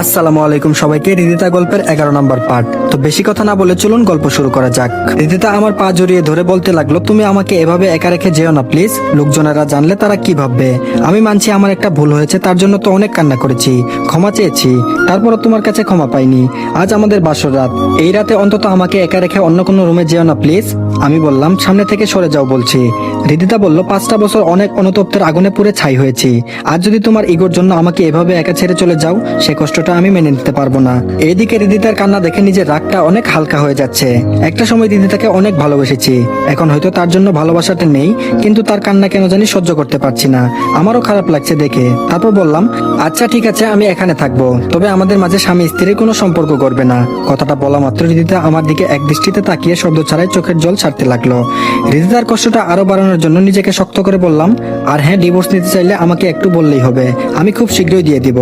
আসসালামু আলাইকুম সবাইকে রিদিতা গল্পের এগারো নম্বর পার্ট তো বেশি কথা না বলে চলুন গল্প শুরু করা যাক। রিদিতা আমার পা জড়িয়ে ধরে বলতে লাগল, তুমি আমাকে এভাবে একা রেখে যেও না, প্লিজ। লোকজনেরা জানলে তারা কি ভাববে? আমি মানছি আমার একটা ভুল হয়েছে, তার জন্য তো অনেক কান্না করেছি। ক্ষমা চেয়েছি, তারপরও তোমার কাছে ক্ষমা পাইনি। আজ আমাদের বাসর রাত। এই রাতে অন্তত আমাকে একা রেখে অন্য কোনো রুমে যেও না, প্লিজ। আমি বললাম, সামনে থেকে সরে যাও, বলছি। রিদিতা বলল, পাঁচটা বছর অনেক অনুতপ্তের আগুনে পুড়ে ছাই হয়েছি। আজ যদি তোমার ইগোর জন্য আমাকে এভাবে একা ছেড়ে চলে যাও, সে কষ্টটা আমি মেনে নিতে পারব না। এইদিকে রিদিতার কান্না দেখে নিজের রাগটা অনেক হালকা হয়ে যাচ্ছে। একটা সময় রিদিতাকে অনেক ভালোবেসেছি। এখন হয়তো তার জন্য ভালোবাসাটা নেই, কিন্তু তার কান্না কেন জানি সহ্য করতে পারছি না। আমারও খারাপ লাগছে দেখে। তারপর বললাম আচ্ছা ঠিক আছে, আমি এখানে থাকব। তবে আমাদের মাঝে স্বামী স্ত্রীর কোনো সম্পর্ক করবে না। কথাটা বলা মাত্র রিদিতা আমার দিকে এক দৃষ্টিতে তাকিয়ে শব্দ ছাড়াই চোখের জল ছাড়তে লাগল। রিদিতার কষ্টটা আরও বাড়ানোর জন্য নিজেকে শক্ত করে বললাম, আর হ্যাঁ ডিভোর্স নিতে চাইলে আমাকে একটু বললেই হবে। আমি খুব শীঘ্রই দিয়ে দিব।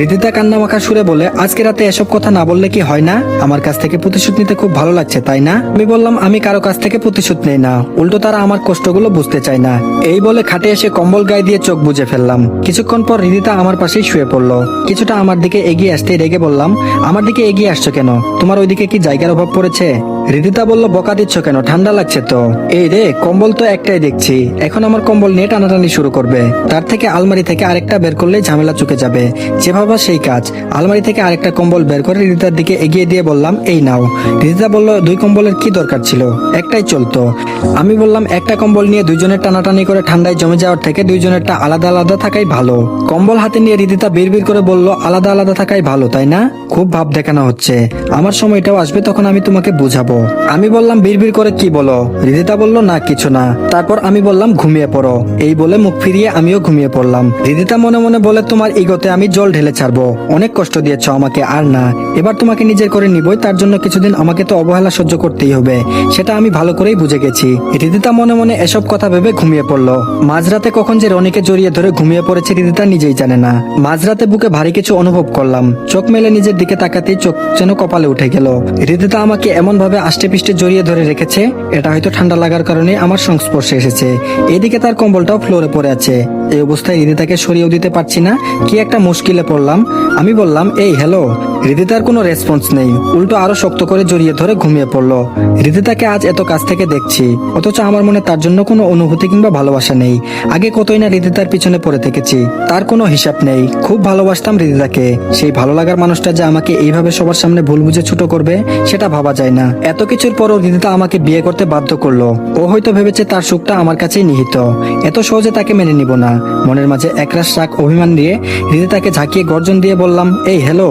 রিদিতা কান্না মাখা সুরে বলে, আজকে রাতে এসব কথা না বললে কি হয় না? আমার কাছ থেকে প্রতিশোধ নিতে খুব ভালো লাগছে, তাই না? আমি বললাম, আমি কারও কাছ থেকে প্রতিশোধ নেই না। উল্টো তারা আমার কষ্টগুলো বুঝতে চায় না। এই বলে খাটে এসে কম্বল গায়ে দিয়ে চোখ বুজে ফেললাম। কিছুক্ষণ পর রিদিতা আমার পাশেই শুয়ে পড়ল। কিছুটা আমার দিকে এগিয়ে আসতে রেগে বললাম, আমার দিকে এগিয়ে আসছো কেন? তোমার ওইদিকে কি জায়গার অভাব পড়েছে? রিদিতা বলল, বকা দিচ্ছ কেন? ঠান্ডা লাগছে তো? এই রে, কম্বল তো একটাই দেখছি। এখন আমার কম্বল নিয়ে টানাটানি শুরু করবে। তার থেকে আলমারি থেকে আরেকটা বের করলেই ঝামেলা চুকে যাবে। যে ভাবা সেই কাজ। আলমারি থেকে আরেকটা কম্বল বের করে রিদিতার দিকে এগিয়ে দিয়ে বললাম, এই নাও। রিদিতা বলল, দুই কম্বলের কি দরকার ছিল? একটাই চলতো। আমি বললাম, একটা কম্বল নিয়ে দুইজনের টানাটানি করে ঠান্ডায় জমে যাওয়ার থেকে দুইজনেরটা আলাদা আলাদা থাকাই ভালো। কম্বল হাতে নিয়ে রিদিতা বিড়বিড় করে বলল, আলাদা আলাদা থাকাই ভালো, তাই না? খুব ভাব দেখানো হচ্ছে। আমার সময়টাও আসবে, তখন আমি তোমাকে বুঝাবো। আমি বললাম বিড়বিড় করে কি বলো? রিদিতা বলল, না, কিছু না। তারপর আমি বললাম, ঘুমিয়ে পড়ো। এই বলে মুখ ফিরিয়ে আমিও ঘুমিয়ে পড়লাম। রিদিতা মনে মনে বলে, তোমার ইগোতে আমি জল ঢেলে ছাড়বো। অনেক কষ্ট দিয়েছ আমাকে, আর না। এবার তোমাকে নিজের করে নিবই, তার জন্য কিছুদিন আমাকে তো অবহেলা সহ্য করতেই হবে। সেটা আমি ভালো করেই বুঝে গেছি। রিদিতা মনে মনে এসব কথা ভেবে ঘুমিয়ে পড়ল। মাঝরাতে কখন যে রনিকে জড়িয়ে ধরে ঘুমিয়ে পড়েছে, রিদিতা নিজেই জানে না। মাঝরাতে বুকে ভারী কিছু অনুভব করলাম। চোখ মেলে নিজের দিকে তাকাতেই চোখ যেন কপালে উঠে গেল। রিদিতা আমাকে এমন ভাবে আষ্টে পিষ্টে জড়িয়ে ধরে রেখেছে। এটা হয়তো ঠান্ডা লাগার কারণে আমার সংস্পর্শে এসেছে। এদিকে তার কম্বলটাও ফ্লোরে পড়ে আছে। এই অবস্থায় রিদিতাকে সরিয়েও দিতে পারছি না। কি একটা মুশকিলে পড়লাম। আমি বললাম, এই হ্যালো রিদিতার কোনো রেসপন্স নেই। উল্টো আরও শক্ত করে জড়িয়ে ধরে ঘুমিয়ে পড়ল। রিদিতাকে আজ এত কাছ থেকে দেখছি, অথচ আমার মনে তার জন্য কোনো অনুভূতি কিংবা ভালোবাসা নেই। আগে কতই না রিদিতার পিছনে পড়ে থেকেছি, তার কোনো হিসাব নেই। খুব ভালোবাসতাম রিদিতাকে সেই ভালো লাগার মানুষটা যে আমাকে এইভাবে সবার সামনে ভুল বুঝে ছোট করবে, সেটা ভাবা যায় না। এত কিছুর পরও রিদিতা আমাকে বিয়ে করতে বাধ্য করল। ও হয়তো ভেবেছে তার সুখটা আমার কাছেই নিহিত। এত সহজে তাকে মেনে নিব না। মনের মাঝে একরাশ রাগ, অভিমান নিয়ে রিদিতাকে ঝাঁকিয়ে গর্জন দিয়ে বললাম, এই হ্যালো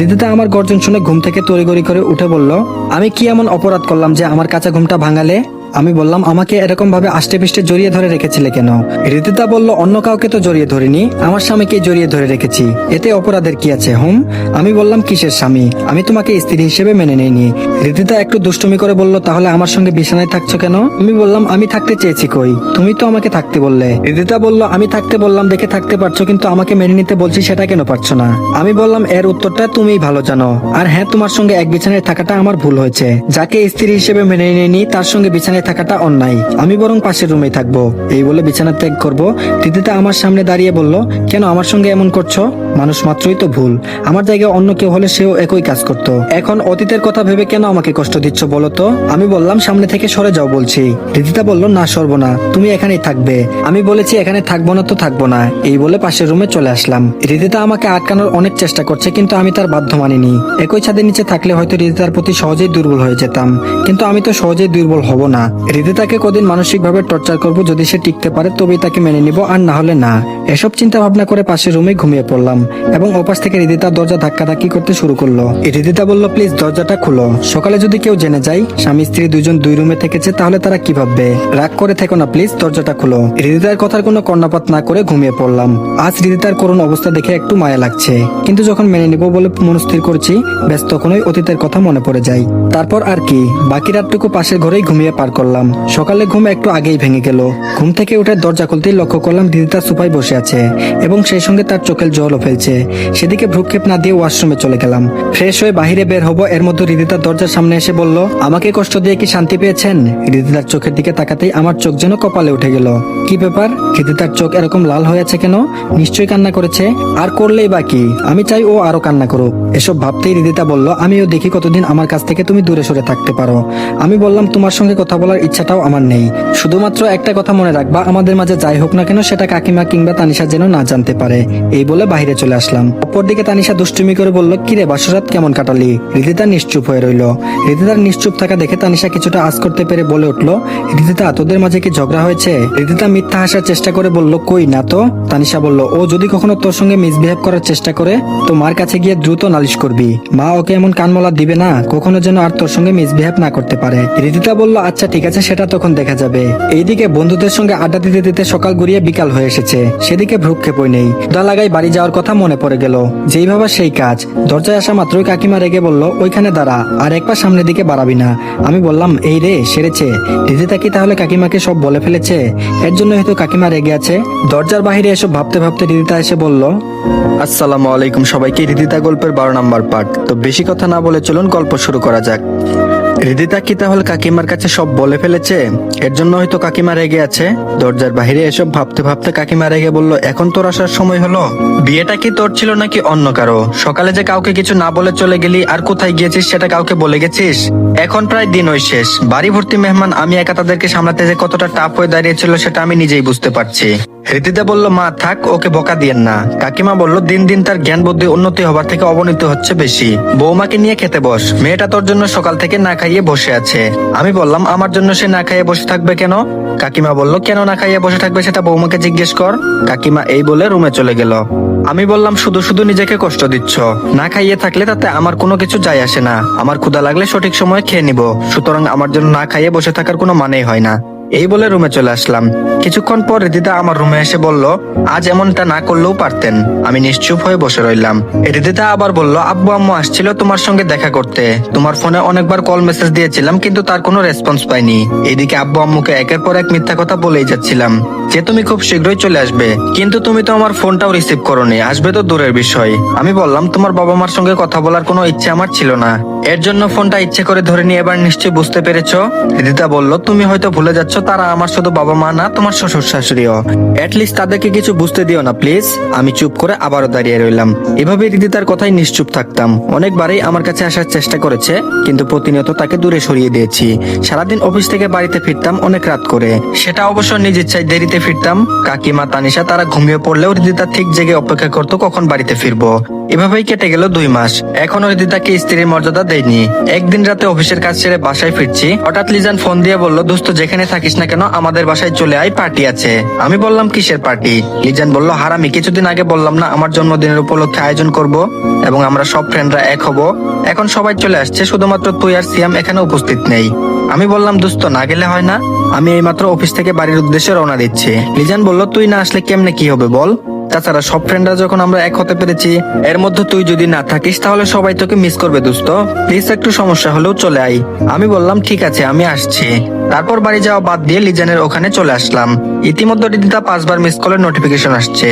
রিদিতা আমার গর্জন শুনে ঘুম থেকে তড়িগড়ি করে উঠে বলল, আমি কি এমন অপরাধ করলাম যে আমার কাঁচা ঘুমটা ভাঙালে? আমি বললাম, আমাকে এরকম ভাবে আষ্টে পিষ্টে জড়িয়ে ধরে রেখেছিলে কেন? ঋতুতা বলল, অন্য কাউকে তো জড়িয়ে ধরিনি, আমার স্বামীকে জড়িয়ে ধরে রেখেছি। এতে অপরাধের কি আছে, হুম? আমি বললাম, কিসের স্বামী? আমি তোমাকে স্ত্রী হিসেবে মেনে নেইনি। ঋতুতা একটু দুষ্টুমি করে বলল, তাহলে আমার সঙ্গে বিছানায় থাকছো কেন? আমি বললাম, আমি থাকতে চেয়েছি কই? তুমি তো আমাকে থাকতে বললে। ঋতুতা বলল, আমি থাকতে বললাম, দেখে থাকতে পারছ, কিন্তু আমাকে মেনে নিতে বলছি, সেটা কেন পারছ না? আমি বললাম, এর উত্তরটা তুমিই ভালো জানো। আর হ্যাঁ তোমার সঙ্গে এক বিছানায় থাকাটা আমার ভুল হয়েছে। যাকে স্ত্রী হিসেবে মেনে নেয়নি, তার সঙ্গে বিছানায় থাকাটা অন্যায়। আমি বরং পাশের রুমেই থাকব। এই বলে বিছানা ত্যাগ করব। তিতিতা আমার সামনে দাঁড়িয়ে বলল, কেন আমার সঙ্গে এমন করছ? মানুষ মাত্রই তো ভুল। আমার জায়গায় অন্য কেউ হলে সেও একই কাজ করত। এখন অতীতের কথা ভেবে কেন আমাকে কষ্ট দিচ্ছ বলো তো? আমি বললাম, সামনে থেকে সরে যাও বলছি। দিদিটা বলল, না, সরবো না। তুমি এখানেই থাকবে। আমি বলেছি, এখানে থাকব না তো থাকব না। এই বলে পাশের রুমে চলে আসলাম। রিদিতা আমাকে আটকানোর অনেক চেষ্টা করছে, কিন্তু আমি তার বাধ্য মানিনি। একই ছাদের নিচে থাকলে হয়তো রিদিতার প্রতি সহজেই দুর্বল হয়ে যেতাম। কিন্তু আমি তো সহজেই দুর্বল হব না। রিদিতাকে কদিন মানসিকভাবে টর্চার করব যদি সে টিকতে পারে, তবেই তাকে মেনে নিব, আর না হলে না। এসব চিন্তা ভাবনা করে পাশের রুমে ঘুমিয়ে পড়লাম। এবং ওপাশ থেকে রিদিতা দরজা ধাক্কাধাক্কি করতে শুরু করল। রিদিতা বলল, প্লিজ দরজাটা খুলো। সকালে যদি কেউ জেনে যায়, স্বামী স্ত্রী দুজন দুই রুমে থেকেছে, তাহলে তারা কি ভাববে? রাগ করে থেকো না, প্লিজ দরজাটা খুলো। রিদিতার কথার কোনো কর্ণপাত না করে ঘুমিয়ে পড়লাম। আজ রিদিতার করুণ অবস্থা দেখে একটু মায়া লাগছে। কিন্তু যখন মেনে নিব বলে মনস্থির করছি, ব্যস্ত তখনই অতীতের কথা মনে পড়ে যায়। তারপর আর কি, বাকি রাতটুকু পাশের ঘরেই ঘুমিয়ে পার করলাম। সকালে ঘুম একটু আগেই ভেঙে গেল। ঘুম থেকে উঠে দরজা খুলতেই লক্ষ্য করলাম দিদিতা সুপাই বসে আছে এবং সেই সঙ্গে তার চোখের জল ফেলছে। সেদিকে ভ্রুক্ষেপ না দিয়ে ওয়াশরুমে চলে গেলাম। ফ্রেশ হয়ে বাহিরে বের হব, এর মধ্যে হৃদিতার দরজার সামনে এসে বলল, আমাকে কষ্ট দিয়ে কি শান্তি পেয়েছেন? হৃদিতার চোখের দিকে তাকাতেই আমার চোখ যেন কপালে উঠে গেল। কি ব্যাপার? হৃদিতার চোখ এরকম লাল হয়ে আছে কেন? নিশ্চয়ই কান্না করেছে? আর করলেই বা কি? আমি চাই ও আরও কান্না করুক। এসব ভাবতেই হৃদিতা বলল, আমিও দেখি কতদিন আমার কাছ থেকে তুমি দূরে সরে থাকতে পারো। আমি বললাম, তোমার সঙ্গে কথা বলার ইচ্ছাটাও আমার নেই। শুধুমাত্র একটা কথা মনে রাখবা, আমাদের মাঝে যাই হোক না কেন, সেটা কাকিমা কিংবা তানিশা যেন না জানতে পারে। এই বলে বাইরে চলে আসলাম। অপরদিকে তানিশা দুষ্টুমি করে বলল কিরে বাসরাত, কেমন কাটালি? হৃদিতা নিশ্চুপ হয়ে রইল। হৃদিতার নিশ্চুপ থাকা দেখে তানিশা কিছুটা আজ করতে পেরে বলে উঠল হৃদিতা তোদের মাঝে কি ঝগড়া হয়েছে? হৃদিতা মিথ্যা হাসার চেষ্টা করে বলল, কই না তো? তানিশা বলল, ও যদি কখনো তোর সঙ্গে মিসবিহেভ করার চেষ্টা করে, তো মার কাছে গিয়ে দ্রুত নালিশ করবি। মা ওকে এমন কানমলা দিবে না, কখনো যেন আর তোর সঙ্গে মিসবিহেভ না করতে পারে। হৃদিতা বলল আচ্ছা ঠিক আছে, সেটা তখন দেখা যাবে। এইদিকে বন্ধুদের সঙ্গে আড্ডা দিতে দিতে সকাল গড়িয়ে বিকাল হয়ে এসেছে। সেদিকে ভ্রুক্ষেপই নেই। দা লাগাই বাড়ি যাওয়ার কথা মনে পড়ে গেল। যেই সেই কাজ। দরজায় আসা মাত্রই কাকিমা রেগে বলল, ওইখানে দাঁড়া, আর এক পা সামনের দিকে বাড়াবি না। আমি বললাম, এই রে, সেরেছে। দিদিতা কি তাহলে কাকিমাকে সব বলে ফেলেছে? এর জন্য হয়তো কাকিমা রেগে আছে। দরজার বাহিরে এসব ভাবতে ভাবতে দিদিতা এসে বলল, আসসালামু আলাইকুম সবাইকে হৃদিতা গল্পের বারো নম্বর পার্ট। তো বেশি কথা না বলে চলুন গল্প শুরু করা যাক। হৃদিতা কি তাহলে কাকিমার কাছে সব বলে ফেলেছে? এর জন্য হয়তো কাকিমা রেগে আছে। দরজার বাইরে এসব ভাবতে ভাবতে কাকিমা রেগে বলল, এখন তোর আসার সময় হলো। বিয়েটা কি তোর ছিল নাকি অন্য কারও? সকালে যে কাউকে কিছু না বলে চলে গেলি, আর কোথায় গিয়েছিস সেটা কাউকে বলে গেছিস? এখন প্রায় দিন ওই শেষ। বাড়ি ভর্তি মেহমান, আমি একা তাদেরকে সামলাতে যে কতটা টাফ হয়ে দাঁড়িয়েছিল সেটা আমি নিজেই বুঝতে পারছি। হৃদিতা বলল, মা, থাক, ওকে বকা দিয়েন না। কাকিমা বলল, দিন দিন তার জ্ঞান বুদ্ধি উন্নতি হবার থেকে অবনতি হচ্ছে বেশি। বৌমাকে নিয়ে খেতে বস। মেয়েটা তোর জন্য সকাল থেকে না খাইয়ে বসে আছে। আমি বললাম, আমার জন্য সে না খাইয়ে বসে থাকবে কেন? কাকিমা বলল, কেন না খাইয়ে বসে থাকবে সেটা বৌমাকে জিজ্ঞেস কর। কাকিমা এই বলে রুমে চলে গেল। আমি বললাম, শুধু শুধু নিজেকে কষ্ট দিচ্ছ। না খাইয়ে থাকলে তাতে আমার কোনো কিছু যায় আসে না। আমার ক্ষুধা লাগলে সঠিক সময় খেয়ে নিব। সুতরাং আমার জন্য না খাইয়ে বসে থাকার কোনো মানেই হয় না। এই বলে রুমে চলে আসলাম। কিছুক্ষণ পর রিদিতা আমার রুমে এসে বলল, আজ এমনটা না করলেও পারতেন। আমি নিশ্চুপ হয়ে বসে রইলাম। রিদিতা আবার বলল, আব্বু, আম্মু আসছিল তোমার সঙ্গে দেখা করতে। তোমার ফোনে অনেকবার কল মেসেজ দিয়েছিলাম, কিন্তু তার কোনো রেসপন্স পাইনি। এদিকে আব্বু, আম্মুকে একের পর এক মিথ্যা কথা বলেই যাচ্ছিলাম। যে তুমি খুব শীঘ্রই চলে আসবে, কিন্তু তুমি তো আমার ফোনটাও রিসিভ করোনি। আসবে তো দূরের বিষয়। আমি বললাম, তোমার বাবা মার সঙ্গে কথা বলার কোনো ইচ্ছে আমার ছিল না। এর জন্য ফোনটা ইচ্ছে করে ধরে নিয়ে এবার নিশ্চয়ই বুঝতে পেরেছ? রিদিতা বলল, তুমি হয়তো ভুলে যাচ্ছ তারা আমার শুধু বাবা মা না, তোমার শ্বশুর শাশুড়িও। লিস্ট তাদেরকে কিছু বুঝতে দিও না প্লিজ আমি চুপ করে আবারও দাঁড়িয়ে রইলাম। এভাবে কথাই নিশ্চুপ থাকতাম। অনেকবারই আমার কাছে আসার চেষ্টা করেছে, কিন্তু প্রতিনিয়ত তাকে দূরে সরিয়ে দিয়েছি। সারাদিন অফিস থেকে বাড়িতে ফিরতাম অনেক রাত করে। সেটা অবশ্য নিজ ইচ্ছায় দেরিতে ফিরতাম। কাকিমা তানিশা তারা ঘুমিয়ে পড়লেও রিদিতা ঠিক জেগে অপেক্ষা করতো কখন বাড়িতে ফিরবো। এভাবেই কেটে গেল দুই মাস। এখনও রিদিতাকে স্ত্রীর মর্যাদা দেয়নি। একদিন রাতে অফিসের কাজ ছেড়ে বাসায় ফিরছি। হঠাৎ লিজান ফোন দিয়ে বলল, দোস্ত, যেখানে থাকিস না কেন, আমাদের বাসায় চলে আয়, পার্টি আছে। আমি বললাম, কিসের পার্টি? লিজান বলল, হারামি, কিছুদিন আগে বললাম না, আমার জন্মদিনের উপলক্ষে আয়োজন করব এবং আমরা সব ফ্রেন্ডরা এক হব। এখন সবাই চলে আসছে, শুধুমাত্র তুই আর সিয়াম এখানে উপস্থিত নেই। আমি বললাম, দোস্ত, না গেলে হয় না? আমি এইমাত্র অফিস থেকে বাড়ির উদ্দেশ্যে রওনা দিচ্ছি। লিজান বলল, তুই না আসলে কেমনে কি হবে, বল? তাছাড়া সব ফ্রেন্ডরা যখন আমরা এক হতে পেরেছি, এর মধ্যে তুই যদি না থাকিস, তাহলে সবাই তোকে মিস করবে, দোস্ত। প্লিজ একটু সমস্যা হলেও চলে আই আমি বললাম, ঠিক আছে, আমি আসছি। তারপর বাড়ি যাওয়া বাদ দিয়ে লিজানের ওখানে চলে আসলাম। ইতিমধ্যে রিদিতা পাঁচবার মিস কলের নোটিফিকেশন আসছে।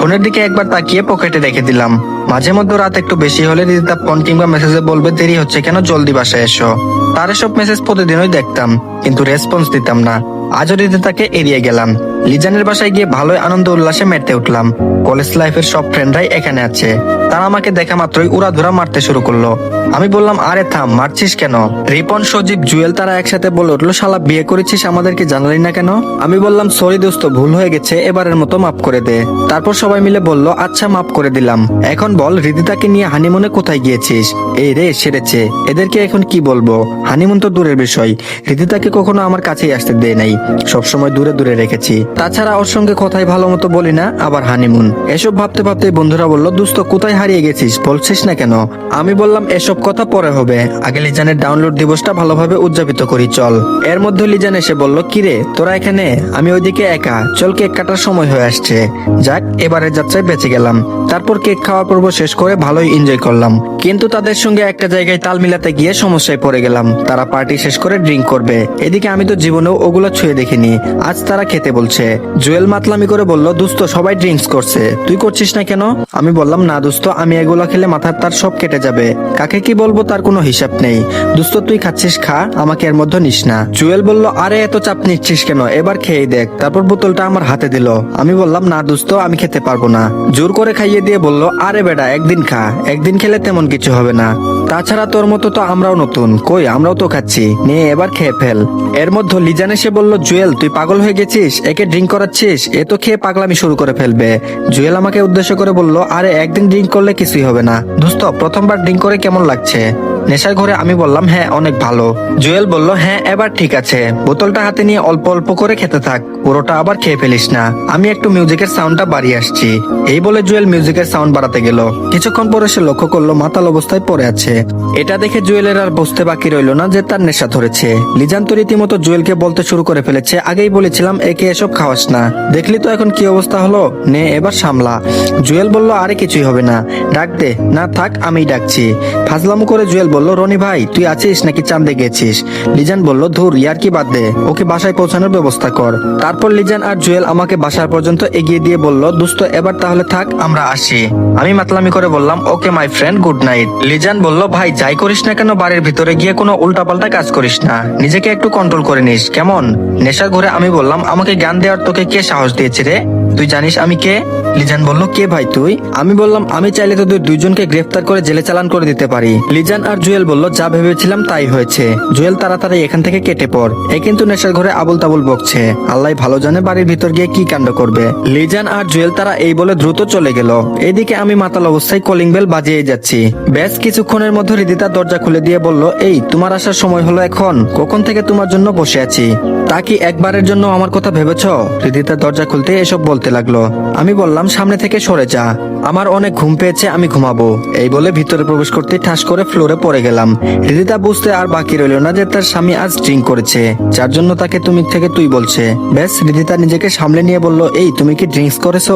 ফোনের দিকে একবার তাকিয়ে পকেটে রেখে দিলাম। মাঝে মধ্যে রাত একটু বেশি হলে রিদিতা ফোন কিংবা মেসেজে বলবে, দেরি হচ্ছে কেন? জলদি বাসায় এসো। তার এসব মেসেজ প্রতিদিনই দেখতাম, কিন্তু রেসপন্স দিতাম না। আজও রিদিতাকে এড়িয়ে গেলাম। লিজানের বাসায় গিয়ে ভালোই আনন্দ উল্লাসে মেতে উঠলাম। কলেজ লাইফের সব ফ্রেন্ডরাই এখানে আছে। তারা আমাকে দেখা মাত্রই উড়াধুরা মারতে শুরু করল। আমি বললাম, আরে থাম, মারছিস কেন? রিপন, সজীব, জুয়েল তারা একসাথে বলে উঠল, শালা, বিয়ে করেছিস আমাদেরকে জানালি না কেন? আমি বললাম, সরি দোস্ত, ভুল হয়ে গেছে, এবারের মতো মাফ করে দে। তারপর সবাই মিলে বলল আচ্ছা মাফ করে দিলাম। এখন বল হৃদিতাকে নিয়ে হানিমুনে কোথায় গিয়েছিস? এই রে, সেরেছে। এদেরকে এখন কি বলব? হানিমুন তো দূরের বিষয়। হৃদিতাকে কখনো আমার কাছেই আসতে দেয় নাই। সবসময় দূরে দূরে রেখেছি। তাছাড়া ওর সঙ্গে কথাই ভালো মতো বলি না, আবার হানিমুন। এসব ভাবতে ভাবতে বন্ধুরা বলল, দোস্ত, কোথায় হারিয়ে গেছিস? বলছিস না কেন? আমি বললাম, এসব কথা পরে হবে। আগে লিজানের ডাউনলোড দিবসটা ভালোভাবে উদযাপিত করি, চল। এর মধ্যে লিজান এসে বলল কিরে তোরা এখানে? আমি ওইদিকে একা। চল কেক কাটার সময় হয়ে আসছে। যাক এবারে যাত্রায় বেঁচে গেলাম। তারপর কেক খাওয়া পর্ব শেষ করে ভালোই এনজয় করলাম। কিন্তু তাদের সঙ্গে একটা জায়গায় তাল মিলাতে গিয়ে সমস্যায় পড়ে গেলাম। তারা পার্টি শেষ করে ড্রিঙ্ক করবে। এদিকে আমি তো জীবনেও ওগুলো ছুঁয়ে দেখিনি। আজ তারা খেতে বলছে। জুয়েল মাতলামি করে বলল, দুস্ত, সবাই ড্রিঙ্কস করছে। তুই করছিস না কেন? আমি বললাম, না দোস্ত, আমি এগুলো খেলে মাথার তার সব কেটে যাবে। কাকে কি বলব তার কোনো হিসাব নেই। দোস্ত, তুই খাচ্ছিস, খা, আমাকে এর মধ্যে নিস না। জুয়েল বলল, আরে, এত চাপ নিচ্ছিস কেন? এবার খেয়ে দেখ। তারপর বোতলটা আমার হাতে দিল। আমি বললাম, না দোস্ত, আমি খেতে পারব না। জোর করে খাইয়ে দিয়ে বলল, আরে বেটা, একদিন খা। একদিন খেলে তেমন কিছু হবে না। তাছাড়া তোর মতো তো আমরাও নতুন। কই, আমরাও তো খাচ্ছি। নিয়ে এবার খেয়ে ফেল। এর মধ্যে লিজান এসে বলল, জুয়েল, তুই পাগল হয়ে গেছিস? একে ড্রিঙ্ক করাচ্ছিস? এ তো খেয়ে পাগলামি শুরু করে ফেলবে। জুয়েল আমাকে উদ্দেশ্য করে বলল, আরে, একদিন ড্রিঙ্ক করলে কিছুই হবে না। দোস্ত, প্রথমবার ড্রিঙ্ক করে কেমন লাগছে? নেশার ঘরে আমি বললাম হ্যাঁ অনেক ভালো। জুয়েল বলল হ্যাঁ এবার ঠিক আছে। বোতলটা হাতে নিয়ে অল্প অল্প করে খেতে থাক পুরোটা আবার খেয়ে ফেলিস না। আমি একটু মিউজিকের সাউন্ডটা বাড়িয়ে আসছি। এই বলে জুয়েল মিউজিকের সাউন্ড বাড়াতে গেল। কিছুক্ষণ পরে সে লক্ষ্য করল, মাতাল অবস্থায় পড়ে আছে। এটা দেখে জুয়েলের আর বুঝতে বাকি রইল না যে তার নেশা ধরেছে। লিজান তো রীতিমতো জুয়েলকে বলতে শুরু করে ফেলেছে, আগেই বলেছিলাম, একে এসব খাওয়াস না। দেখলি তো এখন কি অবস্থা হলো? নে, এবার সামলা। জুয়েল বলল, আরে কিছুই হবে না। ডাক দে। না থাক আমি ডাকছি। ফাজলামো করে জুয়েল বলল, রনি ভাই, তুই আছিস নাকি চান্দে গেছিস? লিজান বলল, ধুর, ইয়ার কি বাদ দে, ওকে বাসায় পৌঁছানোর ব্যবস্থা কর। তারপর লিজান আর জুয়েল আমাকে বাসার পর্যন্ত এগিয়ে দিয়ে বলল, দোস্ত, এবার তাহলে থাক, আমরা আসি। আমি মাতলামি করে বললাম, okay my friend good night legion বলল, ভাই, যাই করিস না কেন, বাড়ির ভিতরে গিয়ে কোনো উল্টাপাল্টা কাজ করিস না। নিজেকে একটু কন্ট্রোল করে নিস, কেমন? নেশা ঘরে আমি বললাম, আমাকে জ্ঞান দেওয়ার তোকে কে সাহস দিয়েছে রে? তুই জানিস আমি কে? লিজান বলল, কে ভাই তুই? আমি বললাম, আমি চাইলে তোদের দুইজনকে গ্রেফতার করে জেলে চালান করে দিতে পারি। লিজান আর জুয়েল বলল, যা ভেবেছিলাম তাই হয়েছে। জুয়েল তাড়াতাড়ি এখান থেকে কেটে পড়। এ কিন্তু নেশার ঘরে আবুল তাবুল বকছে। আল্লাহ ভালো জানে বাড়ির ভিতর গিয়ে কি কাণ্ড করবে। লিজান আর জুয়েল তারা এই বলে দ্রুত চলে গেল। এদিকে আমি মাতাল অবস্থায় কলিং বেল বাজিয়ে যাচ্ছি। বেশ কিছুক্ষণের মধ্যে হৃদিতা দরজা খুলে দিয়ে বলল, এই, তোমার আসার সময় হলো এখন। কখন থেকে তোমার জন্য বসে আছি? তা কি একবারের জন্য আমার কথা ভেবেছ? হৃদিতা দরজা খুলতে এসব বলতে লাগল। আমি বললাম সামনে থেকে সরে যা। আমার অনেক ঘুম পেয়েছে, আমি ঘুমাবো। এই বলে ভিতরে প্রবেশ করতে ঠাস করে ফ্লোরে পড়ে গেলাম। হৃদিতা বুঝতে আর বাকি রইল না যে তার স্বামী আজ ড্রিঙ্ক করেছে। যার জন্য তাকে তুমি থেকে তুই বলছে। ব্যাস, হৃদিতা নিজেকে সামলে নিয়ে বলল, এই, তুমি কি ড্রিঙ্কস করেছ?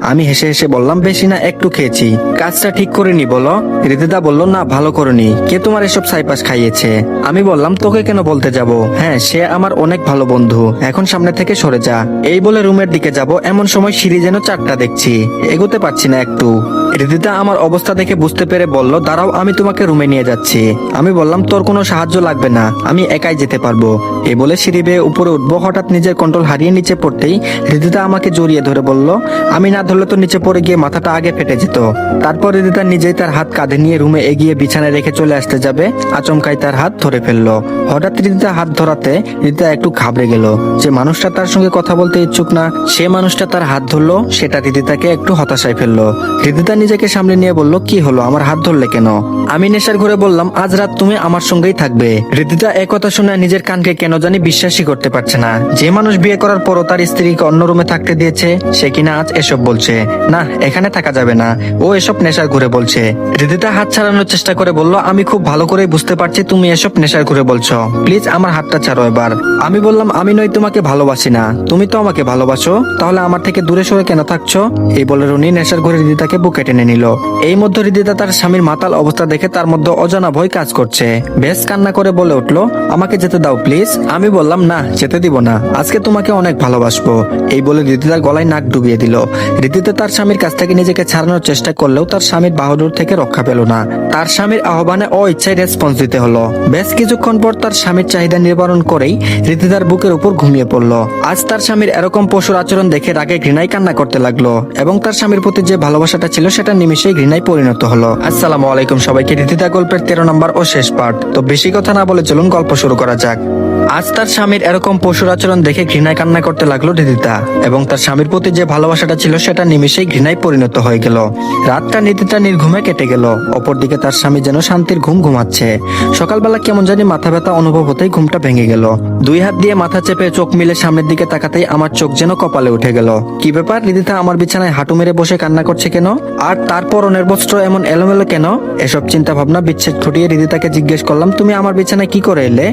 আমি হেসে হেসে বললাম, বেশি না, একটু খেয়েছি। কাজটা ঠিক করিনি বলো? হৃদিতা বলল, না, ভালো করনি। কে তোমার এসব সাইপাস খাইয়েছে? আমি বললাম, তোকে কেন বলতে যাব? হ্যাঁ সে আমার অনেক ভালো বন্ধু। এখন সামনে থেকে সরে যা। এই বলে রুমের দিকে যাব। এমন সময় সিঁড়ি যেন চারটা দেখছি এগোতে পারছি না একটু। হৃদিতা আমার অবস্থা দেখে বুঝতে পেরে বলল, দাঁড়াও, আমি তোমাকে রুমে নিয়ে যাচ্ছি। আমি বললাম, তোর কোনো সাহায্য লাগবে না, আমি একাই যেতে পারব। এই বলে সিঁড়ি বেয়ে উপরে উঠবো, হঠাৎ নিজের কন্ট্রোল হারিয়ে নিচে পড়তেই হৃদিতা আমাকে জড়িয়ে ধরে বলল, আমি না ধরলে তো নিচে পড়ে গিয়ে মাথাটা আগে ফেটে যেত। তারপর হৃদিতা নিজেই তার হাত কাঁধে নিয়ে রুমে এগিয়ে বিছানায় রেখে চলে আসতে যাবে, আচমকাই তার হাত ধরে ফেলল। হঠাৎ হৃদিতা হাত ধরাতে হৃদিতা একটু ঘাবড়ে গেল, যে মানুষটা তার সঙ্গে কথা বলতে ইচ্ছুক না, সে মানুষটা তার হাত ধরলো, সেটা হৃদিতাকে একটু হতাশায় ফেলল। হৃদিতা নিজেকে সামনে নিয়ে বলল, কি হলো? আমার হাত ধরলে কেন? আমি নেশার ঘরে বললাম, আজ রাত তুমি আমার সঙ্গেই থাকবে। হৃদিতা একথা শুনে নিজের কানকে কেন জানি বিশ্বাসই করতে পারছে না। যে মানুষ বিয়ে করার পরও তার স্ত্রীকে অন্য রুমে থাকতে দিয়েছে, সে কিনা আজ এসব বলছে। না, এখানে থাকা যাবে না। ও এসব নেশার ঘুরে বলছে। হৃদিতা হাত ছাড়ানোর চেষ্টা করে বলল, আমি খুব ভালো করে বুঝতে পারছি তুমি এসব নেশার ঘুরে বলছো। প্লিজ আমার হাতটা ছাড়ো এবার। আমি বললাম, আমি নই তোমাকে ভালোবাসি না। তুমি তো আমাকে ভালোবাসো। তাহলে আমার থেকে দূরে সরে কেন থাকছো? এই বলে রুনি নেশার ঘুরে হৃদিতাকে বুকে টেনে নিল। এই মধ্যে হৃদিতা তার স্বামীর মাতাল অবস্থা দেখে তার মধ্যে অজানা ভয় কাজ করছে। বেশ কান্না করে বলে উঠল, আমাকে যেতে দাও, প্লিজ। আমি বললাম, না, যেতে দিব না। আজকে তোমাকে অনেক ভালোবাসবো। এই বলে রীতিতার গলায় নাক ডুবিয়ে দিল। রীতিতে তার স্বামীর কাছ থেকে নিজেকে ছাড়ানোর চেষ্টা করলেও তার স্বামীর বাহাদুর থেকে রক্ষা পেল না। তার স্বামীর আহ্বানে ও ইচ্ছায় রেসপন্স দিতে হলো। বেশ কিছুক্ষণ পর তার স্বামীর চাহিদা নিবারণ করেই রীতিতার বুকের উপর ঘুমিয়ে পড়ল। আজ তার স্বামীর এরকম পশুর আচরণ দেখে রাগে ঘৃণায় কান্না করতে লাগল এবং তার স্বামীর প্রতি যে ভালোবাসাটা ছিল সেটা নিমিশেই ঘৃণায় পরিণত হলো। আসসালামু আলাইকুম সবাইকে রীতিতা গল্পের তেরো নম্বর ও শেষ পার্ট তো বেশি কথা না বলে চলুন গল্প শুরু করা যাক। আজ তার স্বামীর এরকম পশুর আচরণ দেখে ঘৃণায় কান্না করতে লাগল রিদিতা এবং তার স্বামীর প্রতি যে ভালোবাসাটা ছিল সেটা নিমিশেই ঘৃণায় পরিণত হয়ে গেল। রাতটা নীতিটা নির্ঘুমে কেটে গেল। অপরদিকে তার স্বামী যেন শান্তির ঘুম ঘুমাচ্ছে। সকালবেলা কেমন জানি মাথা ব্যথা অনুভব হতেই ঘুমটা ভেঙে গেল। দুই হাত দিয়ে মাথা চেপে চোখ মিলে সামনের দিকে তাকাতেই আমার চোখ যেন কপালে উঠে গেল। কি ব্যাপার রিদিতা আমার বিছানায় হাঁটু মেরে বসে কান্না করছে কেন? আর তারপর অনের বস্ত্র এমন এলোমেলো কেন? এসব চিন্তা ভাবনা বিচ্ছেদ ঘটিয়ে রিদিতাকে জিজ্ঞেস করলাম, তুমি আমার বিছানায় কি করে এলে?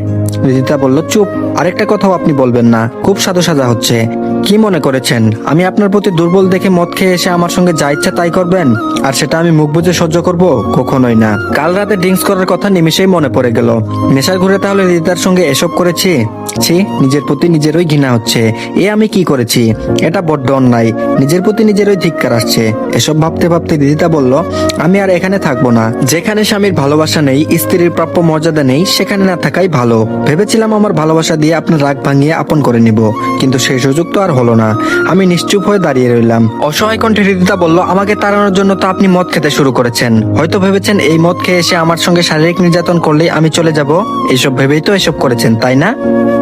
রিদিতা বলল চুপ, আরেকটা কথাও আপনি বলবেন না। খুব সাধু সাজা হচ্ছে। কি মনে করেছেন? আমি আপনার প্রতি দুর্বল দেখে মদ খেয়ে এসে আমার সঙ্গে যা ইচ্ছা তাই করবেন? আর সেটা আমি মুখ বুঝে সহ্য করব? কখনোই না। কাল রাতে ড্রিঙ্কস করার কথা নিমিশেই মনে পড়ে গেল। নেশার ঘুরে তাহলে রিদার সঙ্গে এসব করেছি? ছি নিজের প্রতি নিজেরই ঘৃণা হচ্ছে। এ আমি কি করেছি? এটা বড্ড অন্যায়। নিজের প্রতি নিজেরই ধিক্কার আসছে। এসব ভাবতে ভাবতে দিদিতা বলল, আমি আর এখানে থাকব না। যেখানে স্বামীর ভালোবাসা নেই, স্ত্রীর প্রাপ্য মর্যাদা নেই, সেখানে না থাকাই ভালো। ভেবেছিলাম আমার ভালোবাসা দিয়ে আপনার রাগ ভাঙিয়ে আপন করে নিব, কিন্তু সেই সুযোগ তো আর হলো না। আমি নিশ্চুপ হয়ে দাঁড়িয়ে রইলাম। অসহায় কণ্ঠে হৃদিতা বলল, আমাকে তাড়ানোর জন্য তো আপনি মদ খেতে শুরু করেছেন। হয়তো ভেবেছেন এই মদ খেয়ে এসে আমার সঙ্গে শারীরিক নির্যাতন করলেই আমি চলে যাব? এইসব ভেবেই তো এসব করেছেন, তাই না?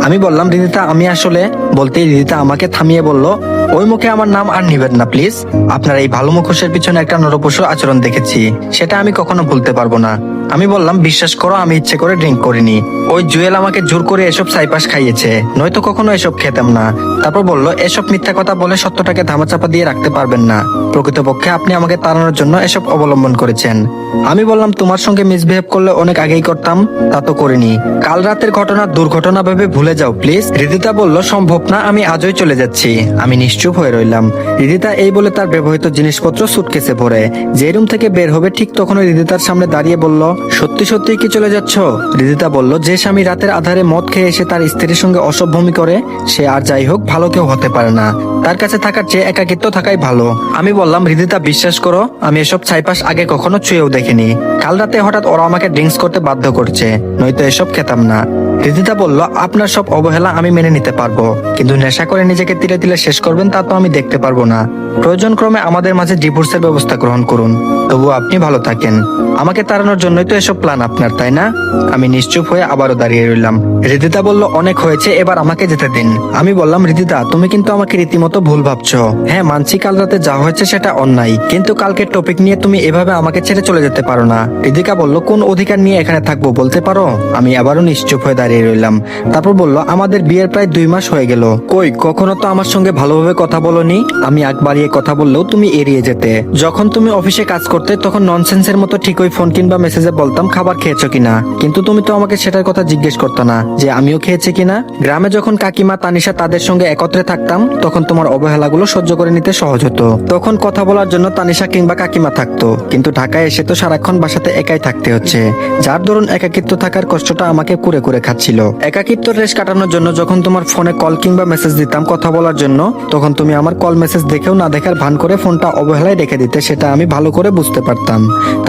আমি বললাম, রিদিতা, আমি আসলে বলতে রিদিতা আমাকে থামিয়ে বলল, ওই মুখে আমার নাম আর নিবেন না, প্লিজ। আপনার এই ভালো মুখোশের পিছনে একটা নরপশুর আচরণ দেখেছি, সেটা আমি কখনো ভুলতে পারব না। আমি বললাম, বিশ্বাস করো, আমি ইচ্ছে করে ড্রিঙ্ক করিনি। ওই জুয়েল আমাকে জোর করে এসব সাইপাস খাইয়েছে, নয়তো কখনো এসব খেতাম না। তারপর বলল, এসব মিথ্যা কথা বলে সত্যটাকে ধামাচাপা দিয়ে রাখতে পারবেন না। প্রকৃতপক্ষে আপনি আমাকে তাড়ানোর জন্য এসব অবলম্বন করেছেন। আমি বললাম, তোমার সঙ্গে মিসবিহেভ করলে অনেক আগেই করতাম, তা তো করিনি। কাল রাতের ঘটনা, দুর্ঘটনা ভেবে ভুলে যাও প্লিজ রিদিতা বলল, সম্ভব না, আমি আজই চলে যাচ্ছি। আমি নিশ্চুপ হয়ে রইলাম। রিদিতা এই বলে তার ব্যবহৃত জিনিসপত্র সুটকেসে ভরে। যে রুম থেকে বের হবে, ঠিক তখনই রিদিতার সামনে দাঁড়িয়ে বলল, সত্যি সত্যি কি চলে যাচ্ছ? রিদিতা বলল, যে স্বামী রাতের আধারে মদ খেয়ে এসে তার স্ত্রীর সঙ্গে অসভ্যমি করে, সে আর যাই হোক, ভালো কেউ হতে পারে না। তার কাছে থাকার চেয়ে একাকিত্ব থাকাই ভালো। আমি বললাম হৃদিতা বিশ্বাস করো, আমি এসব ছাইপাস আগে কখনো ছুঁয়েও দেখিনি। কাল রাতে হঠাৎ ওরা আমাকে ড্রিঙ্কস করতে বাধ্য করছে, নয়তো এসব খেতাম না। হৃদিতা বলল, আপনার সব অবহেলা আমি মেনে নিতে পারব, কিন্তু নেশা করে নিজেকে তিলে তিলে শেষ করবেন তা তো আমি দেখতে পারব না। প্রয়োজন ক্রমে আমাদের মাঝে ডিভোর্সের ব্যবস্থা গ্রহণ করুন। তবু আপনি ভালো থাকেন। আমাকে তাড়ানোর জন্যই তো এসব প্ল্যান আপনার, তাই না? আমি নিশ্চুপ হয়ে আবারও দাঁড়িয়ে রইলাম। রিদিতা বলল, অনেক হয়েছে, এবার আমাকে যেতে দিন। আমি বললাম, রিদিতা, তুমি কিন্তু আমাকে রীতিমতো ভুল ভাবছ। হ্যাঁ মানছি কাল রাতে যা হয়েছে সেটা অন্যায়, কিন্তু কালকের টপিক নিয়ে তুমি এভাবে আমাকে ছেড়ে চলে যেতে পারো না। রিদিকা বলল, কোন অধিকার নিয়ে এখানে থাকব বলতে পারো? আমি আবারও নিশ্চুপ হয়ে দাঁড়িয়ে রইলাম। তারপর বলল, আমাদের বিয়ের প্রায় দুই মাস হয়ে গেল। কই, কখনো তো আমার সঙ্গে ভালোভাবে কথা বলনি? আমি আগ বাড়িয়ে কথা বললেও তুমি এড়িয়ে যেতে। যখন তুমি অফিসে কাজ করতে, তখন ননসেন্সের মতো ঠিকই ফোন কিংবা মেসেজে বলতাম খাবার খেয়েছো কিনা। কিন্তু তুমি তো আমাকে সেটার কথা জিজ্ঞেস করতো না যে আমিও খেয়েছি কিনা। গ্রামে যখন কাকিমা তানিশা তাদের সঙ্গে একত্রে থাকতাম, তখন তোমার অবহেলাগুলো সহ্য করে নিতে সহজ হতো। তখন কথা বলার জন্য তানিশা কিংবা কাকিমা থাকতো। কিন্তু ঢাকায় এসে তো সারাক্ষণ বাসাতে একাই থাকতে হচ্ছে। যার দরুন একাকিত্ব থাকার কষ্টটা আমাকে কুরে কুরে খাচ্ছিল। একাকিত্ব রেশ কাটানোর জন্য যখন তোমার ফোনে কল কিংবা মেসেজ দিতাম কথা বলার জন্য, তখন তুমি আমার কল মেসেজ দেখেও না দেখার ভান করে ফোনটা অবহেলায় রেখে দিতে, সেটা আমি ভালো করে বুঝতে পারতাম।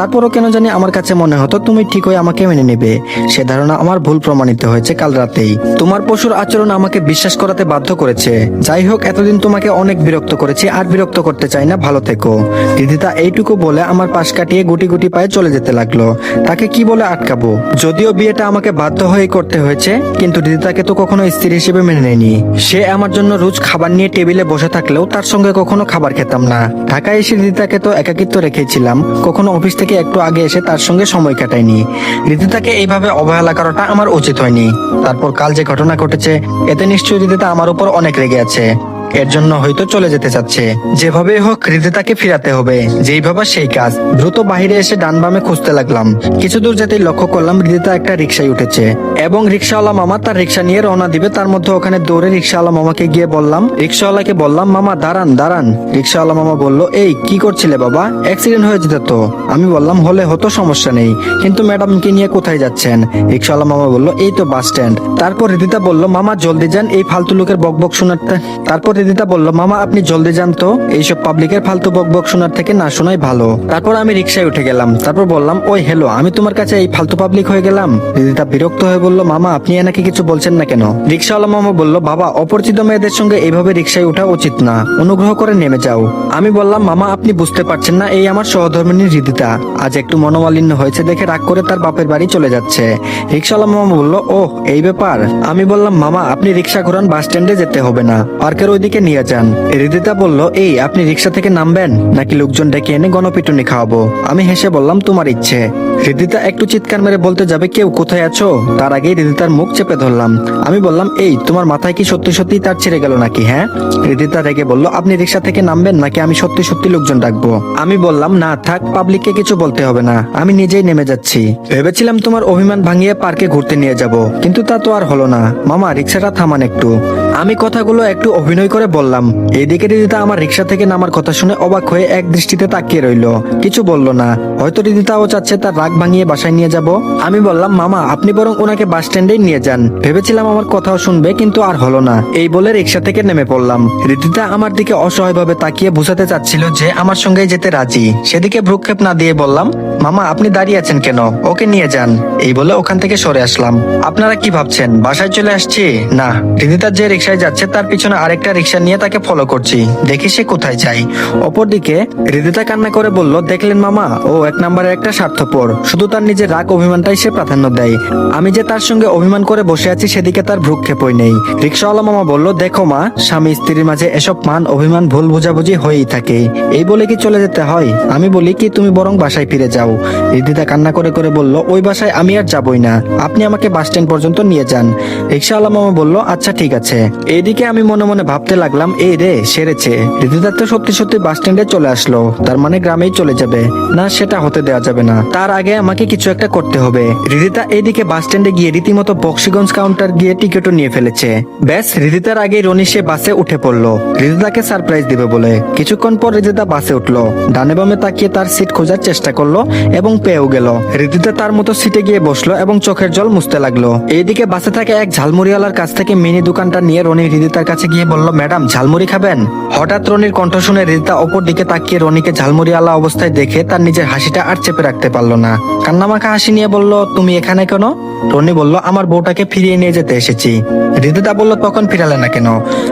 তারপরও কেন জানি আমার কাছে মনে হতো তুমি ঠিকই আমাকে মেনে নেবে। সে ধারণা আমার ভুল প্রমাণিত হয়েছে কাল রাতেই। তোমার পশুর আচরণ আমাকে বিশ্বাস করাতে বাধ্য করেছে। যাই হোক, এতদিন তোমাকে অনেক বিরক্ত করেছি, আর বিরক্ত করতে চাই না, ভালো থেকো। দিদিতা এইটুকু বলে আমার পাশ কাটিয়ে গুটি গুটি পায়ে চলে যেতে লাগল। তাকে কি বলে আটকাবো? যদিও বিয়েটা আমাকে বাধ্য হয়ে করতে হয়েছে, কিন্তু দিদিতাকে তো কখনো স্ত্রী হিসেবে মেনে নেয়নি। সে আমার জন্য রোজ খাবার নিয়ে টেবিলে বসে থাকলেও তার সঙ্গে কখনো খাবার খেতাম না। ঢাকায় এসে দিদিতাকে তো একাকিত্ব রেখেছিলাম, কখনো অফিস থেকে একটু আগে এসে তার সঙ্গে সময় কাটায়নি ঋতুতাকে এইভাবে অবহেলা করাটা আমার উচিত হয়নি। তারপর কাল যে ঘটনা ঘটেছে, এতে নিশ্চয়ই ঋতুতা আমার উপর অনেক রেগে আছে। এর জন্য হয়তো চলে যেতে চাচ্ছে। যেভাবে হোক, হৃদিতাকে ফিরাতে হবে। যেই ভাবা সেই কাজ। দ্রুত বাহিরে এসে ডান বামে খুঁজতে লাগলাম। কিছু দূর যেতেই লক্ষ্য করলাম হৃদিতা একটা রিক্সায় উঠেছে। এবং রিক্সাওয়ালা মামা তার রিক্সা নিয়ে রওনা দিবে। তার মধ্যে ওখানে দৌড়ে রিক্সাওয়ালা মামাকে গিয়ে বললাম রিক্সাওয়ালাকে বললাম, মামা, দাঁড়ান দাঁড়ান। রিক্সাওয়ালা মামা বলল, এই, কি করছিলে বাবা? অ্যাক্সিডেন্ট হয়ে যেত তো? আমি বললাম, হলে হতো, সমস্যা নেই। কিন্তু ম্যাডামকে নিয়ে কোথায় যাচ্ছেন? রিক্সাওয়ালা মামা বলল, এই তো বাস স্ট্যান্ড। তারপর রিদিতা বলল, মামা, জলদি যান, এই ফালতু লোকের বকবক শোনাতে তারপর রিদিতা বলল, মামা, আপনি জলদি যান তো। এইসব পাবলিকের ফালতু বকবক শোনার থেকে না শোনাই ভালো। তারপর আমি রিক্সায় উঠে গেলাম। তারপর বললাম, ওই হ্যালো আমি তোমার কাছে এই ফালতু পাবলিক হয়ে গেলাম? রিদিতা বিরক্ত হয়ে বলল, মামা, আপনি এনাকে কিছু বলছেন না কেন? রিক্সাওয়ালা মামা বলল, বাবা, অপরিচিত মেয়েদের সঙ্গে এইভাবে রিক্সায় ওঠা উচিত না। অনুগ্রহ করে নেমে যাও। আমি বললাম, মামা, আপনি বুঝতে পারছেন না এই আমার সহধর্মিনী রিদিতা আজ একটু মনোমালিন্য হয়েছে দেখে রাগ করে তার বাপের বাড়ি চলে যাচ্ছে। রিক্সাওয়ালা মামা বলল ও এই ব্যাপার। আমি বললাম, মামা, আপনি রিক্সা ঘোরান বাস স্ট্যান্ডে যেতে হবে না। পার্কের ওইদিকে নিয়ে যান। রিদিতা বলল, এই, আপনি রিক্সা থেকে নামবেন? নাকি লোকজন ডেকে এনে গণপিটুনি খাওয়াবো? আমি হেসে বললাম, তোমার ইচ্ছে। রিদিতা একটু চিৎকার মেরে বলতে যাবে কেউ কোথায় আছো? তার আগেই রিদিতার মুখ চেপে ধরলাম। আমি বললাম, এই, তোমার মাথায় কি সত্যি সত্যি তার ছেড়ে গেল নাকি হ্যাঁ? রিদিতা রেগে বলল, আপনি রিক্সা থেকে নামবেন নাকি আমি সত্যি সত্যি লোকজন ডাকবো? আমি বললাম, না, থাক পাবলিককে কিছু বলতে হবে না। আমি নিজেই নেমে যাচ্ছি। ভেবেছিলাম তোমার অভিমান ভাঙিয়ে পার্কে ঘুরতে নিয়ে যাব, কিন্তু তা তো আর হলো না। মামা, রিক্সাটা থামান একটু। আমি কথাগুলো একটু অভিনয় করে বললাম। এদিকে রিদিতা আমার রিক্সা থেকে নামার কথা শুনে অবাক হয়ে এক দৃষ্টিতে তাকিয়ে রইল। কিছু বলল না। হয়তো রিদিতাও চাচ্ছে তার রাগ ভাঙিয়ে বাসায় নিয়ে যাব? আমি বললাম, মামা, আপনি বরং ওনাকে বাস স্ট্যান্ডে নিয়ে যান। ভেবেছিলাম আমার কথাও শুনবে, কিন্তু আর হলো না। এই বলে রিক্সা থেকে নেমে পড়লাম। রিদিতা আমার দিকে অসহায়ভাবে তাকিয়ে বুঝাতে চাচ্ছিল যে আমার সঙ্গে যেতে রাজি। সেদিকে ভ্রুক্ষেপ না দিয়ে বললাম, মামা, আপনি দাঁড়িয়ে আছেন কেন? ওকে নিয়ে যান। এই বলে ওখান থেকে সরে আসলাম। আপনারা কি ভাবছেন? বাসায় চলে আসছি? না। রিদিতা যে রিক্সায় যাচ্ছে, তার পিছনে আরেকটা রিক্সা নিয়ে তাকে ফলো করছি। দেখি সে কোথায় যায়। অপরদিকে রিদিতা কান্না করে বলল, দেখলেন মামা, ও এক নম্বরের একটা স্বার্থপর। শুধু তার নিজের রাগ অভিমানটাই সে প্রাধান্য দেয়। আমি যে তার সঙ্গে অভিমান করে বসে আছি সেদিকে তার ভ্রুক্ষেপই নেই। রিক্সাওয়ালা মামা বলল, দেখো মা, স্বামী স্ত্রীর মাঝে এসব মান অভিমান ভুল বোঝাবুঝি হয়েই থাকে। এই বলে কি চলে যেতে হয়? আমি বলি কি, তুমি বরং বাসায় ফিরে যাও। রিদিতা কান্না করে করে বলল, ওই বাসায় আমি আর যাবই না। আপনি আমাকে বাস স্ট্যান্ড পর্যন্ত নিয়ে যান। রিক্সাওয়ালা মামা বলল আচ্ছা ঠিক আছে। এইদিকে আমি মনে মনে ভাবতে লাগলাম, এই রে, সেরেছে। রিদিতা তো সত্যি সত্যি বাস স্ট্যান্ডে চলে আসলো। তার মানে গ্রামেই চলে যাবে। না, সেটা হতে দেওয়া যাবে না। তার আগে আমাকে কিছু একটা করতে হবে। রিদিতা এইদিকে বাস স্ট্যান্ডে গিয়ে রীতিমতো বক্সিগঞ্জ কাউন্টার গিয়ে টিকিটও নিয়ে ফেলেছে। ব্যাস রিদিতার আগে রনি সে বাসে উঠে পড়ল। রিদিতাকে সারপ্রাইজ দিবে বলে। কিছুক্ষণ পর রিদিতা বাসে উঠল। ডানে বামে তাকিয়ে তার সিট খোঁজার চেষ্টা করল এবং পেয়েও গেল। রিদিতা তার মতো সিটে গিয়ে বসল এবং চোখের জল মুছতে লাগল। এইদিকে বাসে থাকা এক ঝালমুড়িওয়ালার কাছ থেকে মিনি দোকানটা নিয়ে রনি হৃদিতার কাছে গিয়ে বলল, ম্যাডাম, ঝালমুড়ি খাবেন? হঠাৎ রনির কণ্ঠ শুনে হৃদিতা অপর দিকে তাকিয়ে রনিকে ঝালমুড়িওয়ালা অবস্থায় দেখে তার নিজের হাসিটা আর চেপে রাখতে পারল না। কান্নামাখা হাসি নিয়ে বলল, তুমি এখানে কেন? রনি বলল, আমার বউটাকে ফিরিয়ে নিয়ে যেতে এসেছি। হৃদিতা বলল, তখন ফিরালে না কেন?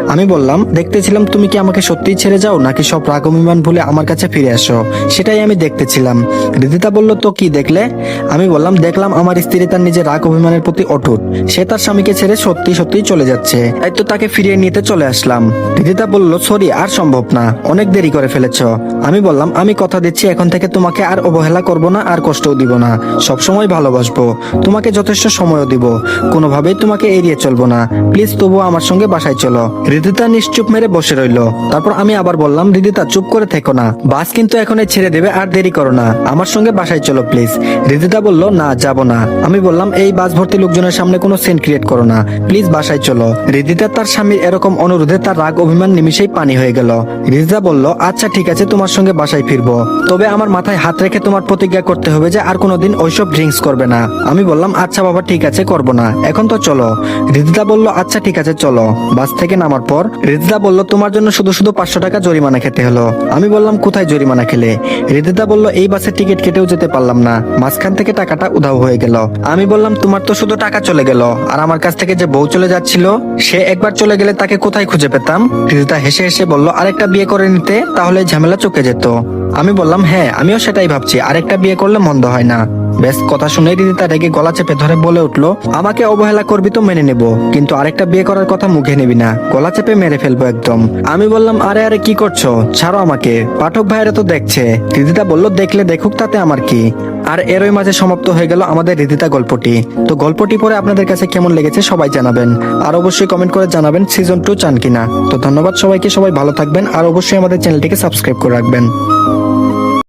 আমি বললাম, দেখতেছিলাম তুমি কি আমাকে সত্যিই ছেড়ে যাও, নাকি সব রাগ অভিমান ভুলে আমার কাছে ফিরে আসো? সেটাই আমি দেখতেছিলাম। হৃদিতা বলল, তো কি দেখলে? আমি বললাম, দেখলাম আমার স্ত্রী তার নিজের রাগ অভিমানের প্রতি অটুট। সে তার স্বামীকে ছেড়ে সত্যি সত্যি চলে যাচ্ছে। তাই তো তাকে ফিরিয়ে নিতে চলে আসলাম। হৃদিতা বলল, সরি, আর সম্ভব না। অনেক দেরি করে ফেলেছ। আমি বললাম, আমি কথা দিচ্ছি, এখন থেকে তোমাকে আর অবহেলা করব না, আর কষ্টও দিব না সবসময় ভালোবাসবো। তোমাকে যথেষ্ট সময়ও দিব, কোনোভাবেই তোমাকে এড়িয়ে চলবো না। প্লিজ তবুও আমার সঙ্গে বাসায় চলো। হৃদিতা নিশ্চুপ মেরে বসে রইল। তারপর আমি আবার বললাম হৃদিতা চুপ করে থেকো না। বাস কিন্তু এখনই ছেড়ে দেবে, আর দেরি করো না। আমার সঙ্গে বাসায় চলো, প্লিজ। হৃদিতা বলল, না, যাব না। আমি বললাম, এই বাস ভর্তি লোকজনের সামনে কোনো সিন ক্রিয়েট করো না। প্লিজ বাসায় চলো। হৃদিতা তার স্বামীর এরকম অনুরোধে তার রাগ, অভিমান নিমিশেই পানি হয়ে গেল। হৃদিতা বলল আচ্ছা ঠিক আছে, তোমার সঙ্গে বাসায় ফিরবো। তবে আমার মাথায় হাত রেখে তোমার প্রতিজ্ঞা করতে হবে যে আর কোনোদিন ওইসব ড্রিঙ্কস করবে না। আমি বললাম আচ্ছা বাবা, ঠিক আছে, করব না। এখন তো চলো। হৃদিতা বলল আচ্ছা ঠিক আছে, চলো। বাস থেকে নামার পর হৃদিতা বলল, তোমার জন্য শুধু শুধু পাঁচশো টাকা জরিমানা খেতে হলো। আমি বললাম, কোথায় জরিমানা খেলে? হৃদিতা বলল, এই বাসের টিকিট কেটেও যেতে পারলাম না। মাঝখান থেকে টাকাটা উধাও হয়ে গেল। আমি বললাম, তোমার তো শুধু টাকা চলে গেল। আর আমার কাছ থেকে যে বউ চলে যাচ্ছিল, সে একবার চলে গেলে তাকে কোথায় খুঁজে পেতাম? হৃদিতা হেসে হেসে বলল, আরেকটা বিয়ে করে নিতে, তাহলে ঝামেলা চুকে যেত। আমি বললাম হ্যাঁ আমিও সেটাই ভাবছি। আরেকটা বিয়ে করলে মন্দ হয় না। বেশ কথা শুনে রিদিতা রেগে গলা চেপে ধরে বলে উঠল, আমাকে অবহেলা করবি তো মেনে নেব, কিন্তু আরেকটা বিয়ে করার কথা মুখে নিবি না। গলা চেপে মেরে ফেলব একদম। আমি বললাম, আরে আরে, কি করছ? ছাড়ো আমাকে। পাঠক ভাইয়েরা তো দেখছে। রিদিতা বলল, দেখলে দেখুক, তাতে আমার কি? আর এরই মাঝে সমাপ্ত হয়ে গেল আমাদের রিদিতা গল্পটি। তো গল্পটি পরে আপনাদের কাছে কেমন লেগেছে সবাই জানাবেন। আর অবশ্যই কমেন্ট করে জানাবেন সিজন টু চান কিনা। তো ধন্যবাদ সবাইকে, সবাই ভালো থাকবেন। আর অবশ্যই আমাদের চ্যানেলটিকে সাবস্ক্রাইব করে রাখবেন।